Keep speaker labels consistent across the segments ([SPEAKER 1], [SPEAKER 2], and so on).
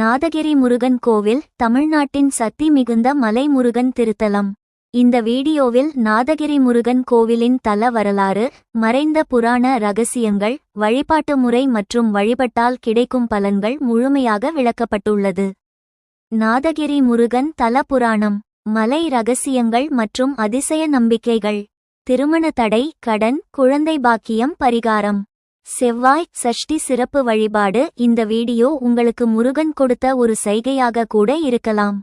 [SPEAKER 1] நாதகிரி முருகன் கோவில் தமிழ்நாட்டின் சக்தி மிகுந்த மலை முருகன் திருத்தலம். இந்த வீடியோவில் நாதகிரி முருகன் கோவிலின் தல வரலாறு மறைந்த புராண ரகசியங்கள் வழிபாட்டு முறை மற்றும் வழிபட்டால் கிடைக்கும் பலன்கள் முழுமையாக விளக்கப்பட்டுள்ளது. நாதகிரி முருகன் தல புராணம் மலை ரகசியங்கள் மற்றும் அதிசய நம்பிக்கைகள் திருமண தடை கடன் குழந்தை பாக்கியம் பரிகாரம். செவ்வாய் சஷ்டி சிறப்பு வழிபாடு. இந்த வீடியோ உங்களுக்கு முருகன் கொடுத்த ஒரு சைகையாக கூட இருக்கலாம்.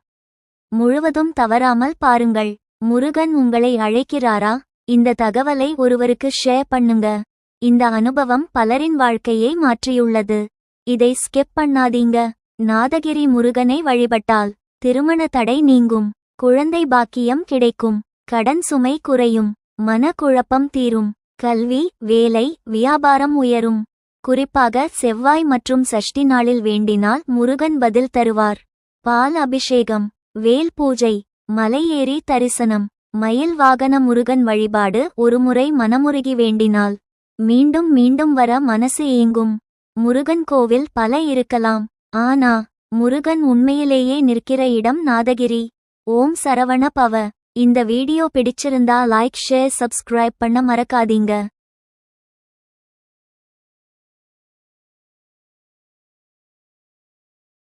[SPEAKER 1] முழுவதும் தவறாமல் பாருங்கள். முருகன் உங்களை அழைக்கிறாரா? இந்த தகவலை ஒருவருக்கு ஷேர் பண்ணுங்க. இந்த அனுபவம் பலரின் வாழ்க்கையை மாற்றியுள்ளது. இதை ஸ்கெப் பண்ணாதீங்க. நாதகிரி முருகனை வழிபட்டால் திருமண தடை நீங்கும். குழந்தை பாக்கியம் கிடைக்கும். கடன் சுமை குறையும். மனக்குழப்பம் தீரும். கல்வி வேலை வியாபாரம் உயரும். குறிப்பாக செவ்வாய் மற்றும் சஷ்டி நாளில் வேண்டினால் முருகன் பதில் தருவார். பால் அபிஷேகம் வேல் பூஜை மலையேறி தரிசனம் மயில் வாகன முருகன் வழிபாடு ஒருமுறை மனமுருகி வேண்டினால். மீண்டும் மீண்டும் வர மனசு ஏங்கும். முருகன் கோவில் பல இருக்கலாம். ஆனா முருகன் உண்மையிலேயே நிற்கிற இடம் நாதகிரி. ஓம் சரவண பவ. இந்த வீடியோ பிடிச்சிருந்தா லைக் ஷேர் சப்ஸ்கிரைப் பண்ண மறக்காதீங்க.